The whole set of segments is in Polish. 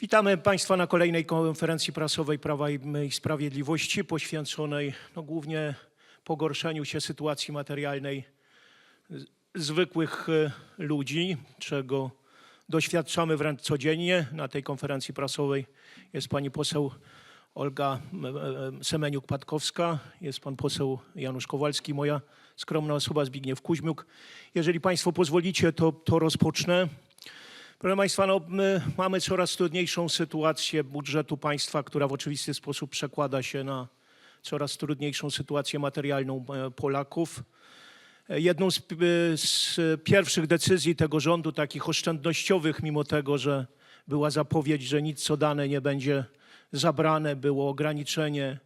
Witamy Państwa na kolejnej konferencji prasowej Prawa i Sprawiedliwości poświęconej no, głównie pogorszeniu się sytuacji materialnej zwykłych e, ludzi, czego doświadczamy wręcz codziennie. Na tej konferencji prasowej jest pani poseł Olga Semeniuk-Patkowska, jest pan poseł Janusz Kowalski, moja skromna osoba Zbigniew Kuźmiuk. Jeżeli Państwo pozwolicie, to, to rozpocznę. Proszę Państwa, no, my mamy coraz trudniejszą sytuację budżetu państwa, która w oczywisty sposób przekłada się na coraz trudniejszą sytuację materialną e, Polaków. E, Jedną z, p- z pierwszych decyzji tego rządu, takich oszczędnościowych, mimo tego, że była zapowiedź, że nic co dane nie będzie zabrane, było ograniczenie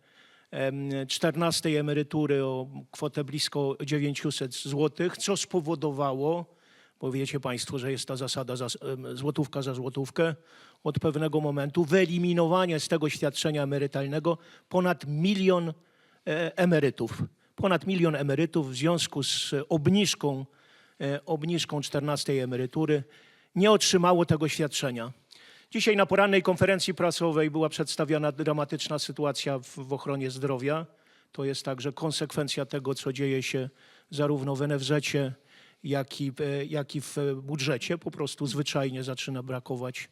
em, 14 emerytury o kwotę blisko 900 zł, co spowodowało, bo wiecie Państwo, że jest ta zasada za, złotówka za złotówkę, od pewnego momentu wyeliminowanie z tego świadczenia emerytalnego ponad milion e, emerytów. Ponad milion emerytów w związku z obniżką, e, obniżką 14 emerytury nie otrzymało tego świadczenia. Dzisiaj na porannej konferencji prasowej była przedstawiona dramatyczna sytuacja w, w ochronie zdrowia. To jest także konsekwencja tego, co dzieje się zarówno w NFZ-cie, jak i, e, jak i w budżecie. Po prostu zwyczajnie zaczyna brakować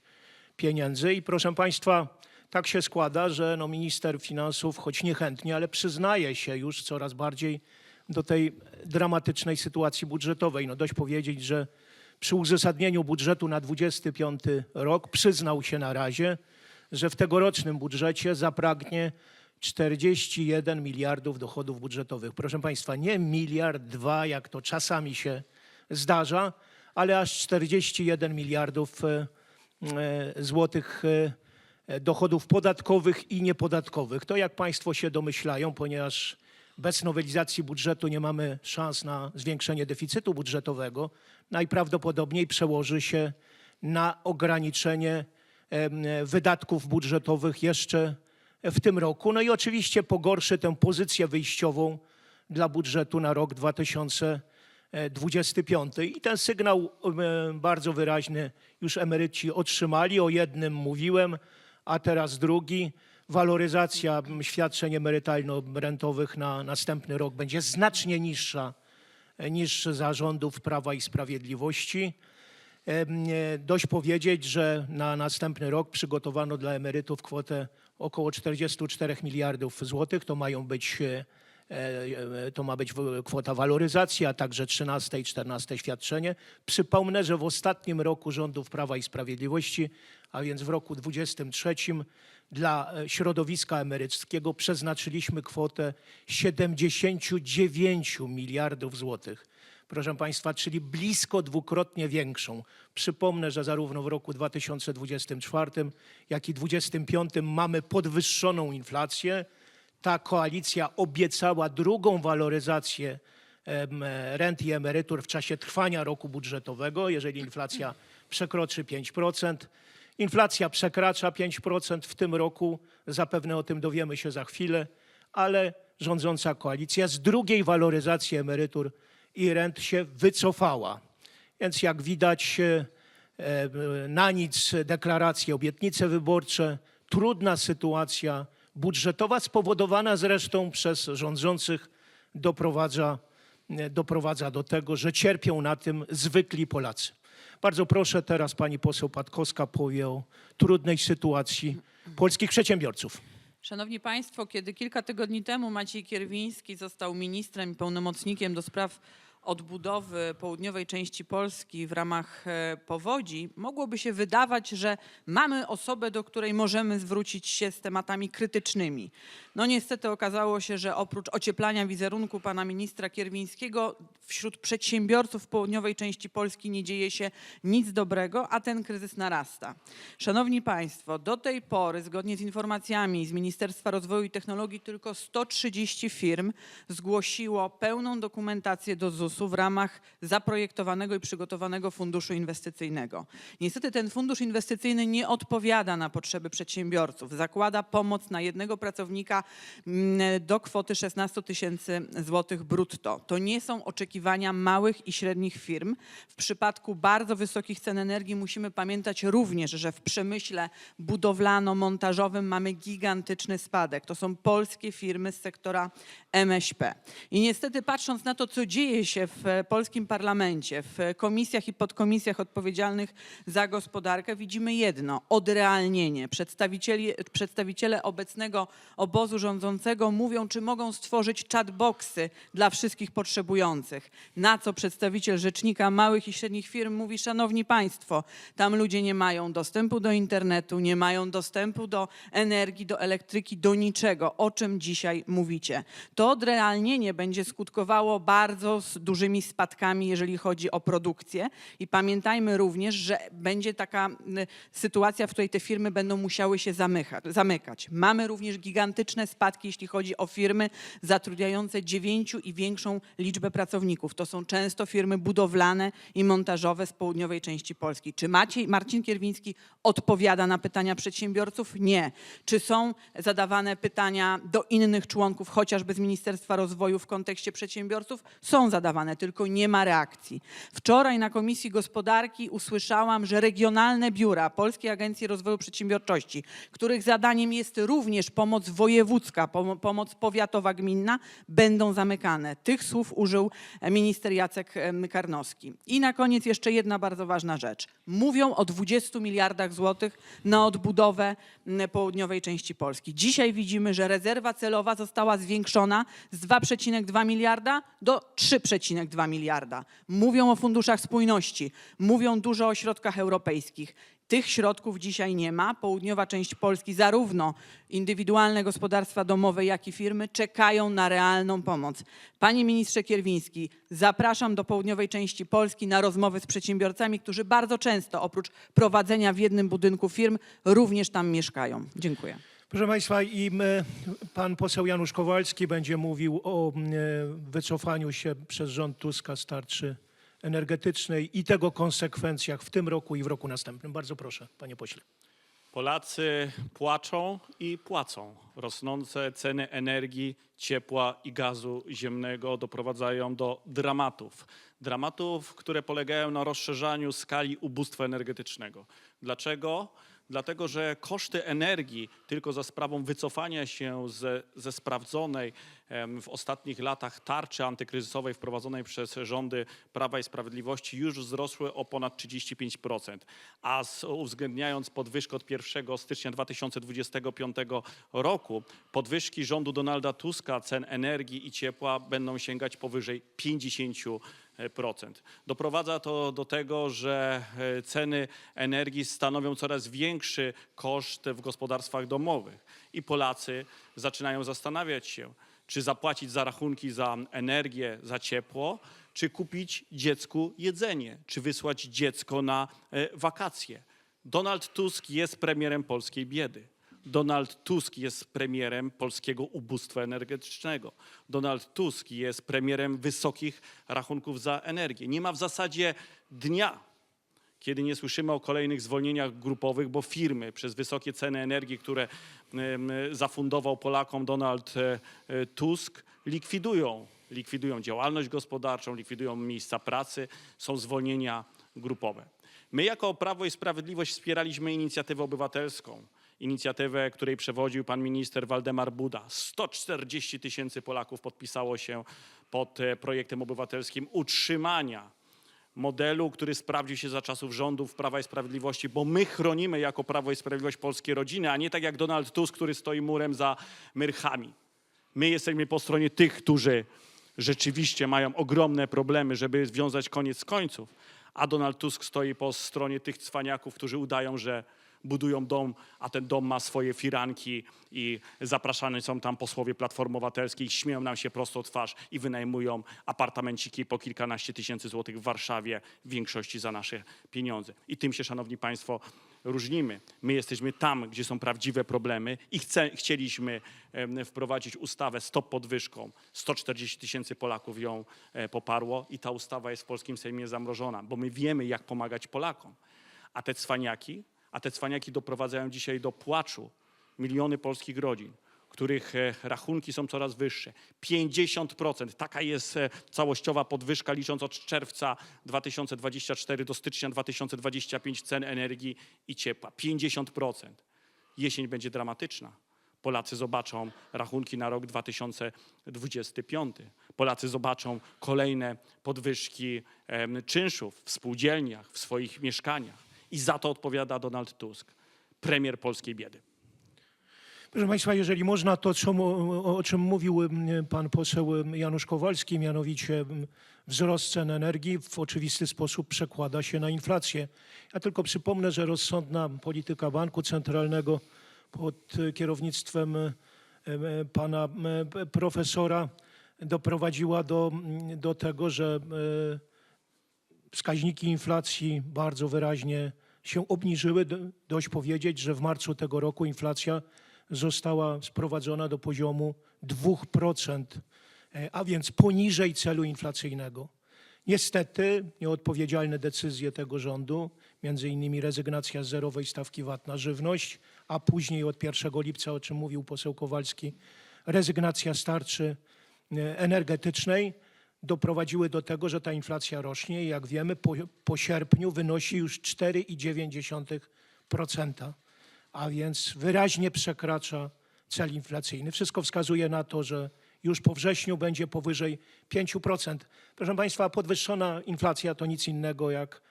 pieniędzy. I proszę Państwa, tak się składa, że no minister finansów, choć niechętnie, ale przyznaje się już coraz bardziej do tej dramatycznej sytuacji budżetowej. No dość powiedzieć, że przy uzasadnieniu budżetu na 25 rok przyznał się na razie, że w tegorocznym budżecie zapragnie 41 miliardów dochodów budżetowych. Proszę Państwa, nie miliard, dwa, jak to czasami się zdarza, ale aż 41 miliardów e, e, złotych e, dochodów podatkowych i niepodatkowych. To jak Państwo się domyślają, ponieważ bez nowelizacji budżetu nie mamy szans na zwiększenie deficytu budżetowego, najprawdopodobniej przełoży się na ograniczenie wydatków budżetowych jeszcze w tym roku. No i oczywiście pogorszy tę pozycję wyjściową dla budżetu na rok 2025. I ten sygnał em, bardzo wyraźny już emeryci otrzymali. O jednym mówiłem, a teraz drugi. Waloryzacja świadczeń emerytalno-rentowych na następny rok będzie znacznie niższa e, niż za rządów Prawa i Sprawiedliwości. E, Dość powiedzieć, że na następny rok przygotowano dla emerytów kwotę około 44 miliardów złotych. To mają być, e, e, to ma być kwota waloryzacji, a także 13 i 14 świadczenie. Przypomnę, że w ostatnim roku rządów Prawa i Sprawiedliwości, a więc w roku 23 dla e, środowiska emeryckiego przeznaczyliśmy kwotę 79 miliardów złotych proszę Państwa, czyli blisko dwukrotnie większą. Przypomnę, że zarówno w roku 2024, jak i 2025 mamy podwyższoną inflację. Ta koalicja obiecała drugą waloryzację em, rent i emerytur w czasie trwania roku budżetowego, jeżeli inflacja przekroczy 5%. Inflacja przekracza 5% w tym roku, zapewne o tym dowiemy się za chwilę, ale rządząca koalicja z drugiej waloryzacji emerytur i rent się wycofała. Więc jak widać, e, e, na nic deklaracje, obietnice wyborcze, trudna sytuacja budżetowa, spowodowana zresztą przez rządzących, doprowadza, e, doprowadza do tego, że cierpią na tym zwykli Polacy. Bardzo proszę, teraz pani poseł Patkowska powie o trudnej sytuacji polskich przedsiębiorców. Szanowni Państwo, kiedy kilka tygodni temu Maciej Kierwiński został ministrem i pełnomocnikiem do spraw odbudowy południowej części Polski w ramach e, powodzi, mogłoby się wydawać, że mamy osobę, do której możemy zwrócić się z tematami krytycznymi. No niestety okazało się, że oprócz ocieplania wizerunku pana ministra Kierwińskiego wśród przedsiębiorców południowej części Polski nie dzieje się nic dobrego, a ten kryzys narasta. Szanowni Państwo, do tej pory, zgodnie z informacjami z Ministerstwa Rozwoju i Technologii, tylko 130 firm zgłosiło pełną dokumentację do ZUS-u W ramach zaprojektowanego i przygotowanego funduszu inwestycyjnego. Niestety ten fundusz inwestycyjny nie odpowiada na potrzeby przedsiębiorców. Zakłada pomoc na jednego pracownika mm, do kwoty 16 tysięcy złotych brutto. To nie są oczekiwania małych i średnich firm. W przypadku bardzo wysokich cen energii musimy pamiętać również, że w przemyśle budowlano-montażowym mamy gigantyczny spadek. To są polskie firmy z sektora MŚP. I niestety patrząc na to, co dzieje się w polskim parlamencie, w komisjach i podkomisjach odpowiedzialnych za gospodarkę, widzimy jedno, odrealnienie. Przedstawiciele obecnego obozu rządzącego mówią, czy mogą stworzyć chatboxy dla wszystkich potrzebujących. Na co przedstawiciel Rzecznika Małych i Średnich Firm mówi, szanowni państwo, tam ludzie nie mają dostępu do internetu, nie mają dostępu do energii, do elektryki, do niczego. O czym dzisiaj mówicie? To odrealnienie będzie skutkowało bardzo z dużymi spadkami, jeżeli chodzi o produkcję. I pamiętajmy również, że będzie taka mm, sytuacja, w której te firmy będą musiały się zamykać. Mamy również gigantyczne spadki, jeśli chodzi o firmy zatrudniające dziewięciu i większą liczbę pracowników. To są często firmy budowlane i montażowe z południowej części Polski. Czy Maciej, Marcin Kierwiński odpowiada na pytania przedsiębiorców? Nie. Czy są zadawane pytania do innych członków, chociażby z Ministerstwa Rozwoju w kontekście przedsiębiorców? Są zadawane, tylko nie ma reakcji. Wczoraj na Komisji Gospodarki usłyszałam, że regionalne biura Polskiej Agencji Rozwoju Przedsiębiorczości, których zadaniem jest również pomoc wojewódzka, pom- pomoc powiatowa, gminna, będą zamykane. Tych słów użył minister Jacek Karnowski. I na koniec jeszcze jedna bardzo ważna rzecz. Mówią o 20 miliardach złotych na odbudowę południowej części Polski. Dzisiaj widzimy, że rezerwa celowa została zwiększona z 2,2 miliarda do 3,2 miliarda. Mówią o funduszach spójności, mówią dużo o środkach europejskich. Tych środków dzisiaj nie ma. Południowa część Polski, zarówno indywidualne gospodarstwa domowe, jak i firmy czekają na realną pomoc. Panie ministrze Kierwiński, zapraszam do południowej części Polski na rozmowy z przedsiębiorcami, którzy bardzo często oprócz prowadzenia w jednym budynku firm również tam mieszkają. Dziękuję. Proszę Państwa, i m, pan poseł Janusz Kowalski będzie mówił o m, wycofaniu się przez rząd Tuska z tarczy energetycznej i tego konsekwencjach w tym roku i w roku następnym. Bardzo proszę, panie pośle. Polacy płaczą i płacą. Rosnące ceny energii, ciepła i gazu ziemnego doprowadzają do dramatów. Dramatów, które polegają na rozszerzaniu skali ubóstwa energetycznego. Dlaczego? Dlatego, że koszty energii tylko za sprawą wycofania się ze, ze sprawdzonej w ostatnich latach tarczy antykryzysowej wprowadzonej przez rządy Prawa i Sprawiedliwości już wzrosły o ponad 35%. A z, uwzględniając podwyżkę od 1 stycznia 2025 roku, podwyżki rządu Donalda Tuska cen energii i ciepła będą sięgać powyżej 50%. Doprowadza to do tego, że e, ceny energii stanowią coraz większy koszt w gospodarstwach domowych i Polacy zaczynają zastanawiać się, czy zapłacić za rachunki za energię, za ciepło, czy kupić dziecku jedzenie, czy wysłać dziecko na e, wakacje. Donald Tusk jest premierem polskiej biedy. Donald Tusk jest premierem polskiego ubóstwa energetycznego. Donald Tusk jest premierem wysokich rachunków za energię. Nie ma w zasadzie dnia, kiedy nie słyszymy o kolejnych zwolnieniach grupowych, bo firmy przez wysokie ceny energii, które zafundował Polakom Donald e, e, Tusk, likwidują, likwidują działalność gospodarczą, likwidują miejsca pracy, są zwolnienia grupowe. My jako Prawo i Sprawiedliwość wspieraliśmy inicjatywę obywatelską, inicjatywę, której przewodził pan minister Waldemar Buda. 140 tysięcy Polaków podpisało się pod e, projektem obywatelskim utrzymania modelu, który sprawdził się za czasów rządów Prawa i Sprawiedliwości, bo my chronimy jako Prawo i Sprawiedliwość polskie rodziny, a nie tak jak Donald Tusk, który stoi murem za myrchami. My jesteśmy po stronie tych, którzy rzeczywiście mają ogromne problemy, żeby związać koniec z końców, a Donald Tusk stoi po stronie tych cwaniaków, którzy udają, że budują dom, a ten dom ma swoje firanki i zapraszani są tam posłowie Platformy Obywatelskiej, śmieją nam się prosto twarz i wynajmują apartamenciki po kilkanaście tysięcy złotych w Warszawie, w większości za nasze pieniądze. I tym się, szanowni państwo, różnimy. My jesteśmy tam, gdzie są prawdziwe problemy i chce, chcieliśmy wprowadzić ustawę Stop podwyżką. 140 tysięcy Polaków ją e, poparło i ta ustawa jest w polskim Sejmie zamrożona, bo my wiemy, jak pomagać Polakom. A te cwaniaki, a te cwaniaki doprowadzają dzisiaj do płaczu miliony polskich rodzin, których e, rachunki są coraz wyższe. 50%, taka jest e, całościowa podwyżka licząc od czerwca 2024 do stycznia 2025 cen energii i ciepła. 50%. Jesień będzie dramatyczna. Polacy zobaczą rachunki na rok 2025. Polacy zobaczą kolejne podwyżki czynszów w spółdzielniach, w swoich mieszkaniach. I za to odpowiada Donald Tusk, premier polskiej biedy. Proszę Państwa, jeżeli można, to o czym mówił pan poseł Janusz Kowalski, mianowicie wzrost cen energii w oczywisty sposób przekłada się na inflację. Ja tylko przypomnę, że rozsądna polityka Banku Centralnego pod kierownictwem y, pana profesora doprowadziła do, do tego, że y, wskaźniki inflacji bardzo wyraźnie się obniżyły. Do- Dość powiedzieć, że w marcu tego roku inflacja została sprowadzona do poziomu 2%, e, a więc poniżej celu inflacyjnego. Niestety nieodpowiedzialne decyzje tego rządu, między innymi rezygnacja z zerowej stawki VAT na żywność, a później od 1 lipca, o czym mówił poseł Kowalski, rezygnacja z tarczy e, energetycznej, doprowadziły do tego, że ta inflacja rośnie i jak wiemy po, po sierpniu wynosi już 4,9%, a więc wyraźnie przekracza cel inflacyjny. Wszystko wskazuje na to, że już po wrześniu będzie powyżej 5%. Proszę Państwa, podwyższona inflacja to nic innego jak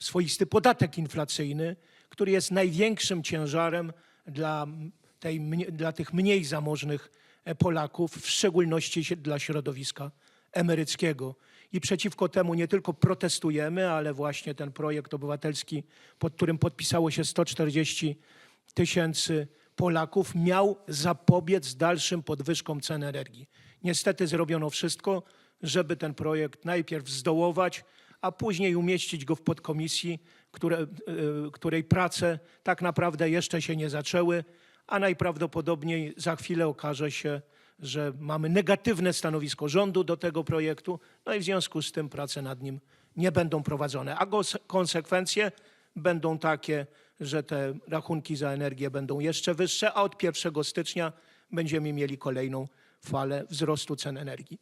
swoisty podatek inflacyjny, który jest największym ciężarem dla, tej, dla tych mniej zamożnych e, Polaków, w szczególności dla środowiska emeryckiego. I przeciwko temu nie tylko protestujemy, ale właśnie ten projekt obywatelski, pod którym podpisało się 140 tysięcy Polaków, miał zapobiec dalszym podwyżkom cen energii. Niestety zrobiono wszystko, żeby ten projekt najpierw zdołować, a później umieścić go w podkomisji, które, y, której prace tak naprawdę jeszcze się nie zaczęły, a najprawdopodobniej za chwilę okaże się, że mamy negatywne stanowisko rządu do tego projektu, no i w związku z tym prace nad nim nie będą prowadzone. A konsekwencje będą takie, że te rachunki za energię będą jeszcze wyższe, a od 1 stycznia będziemy mieli kolejną falę wzrostu cen energii.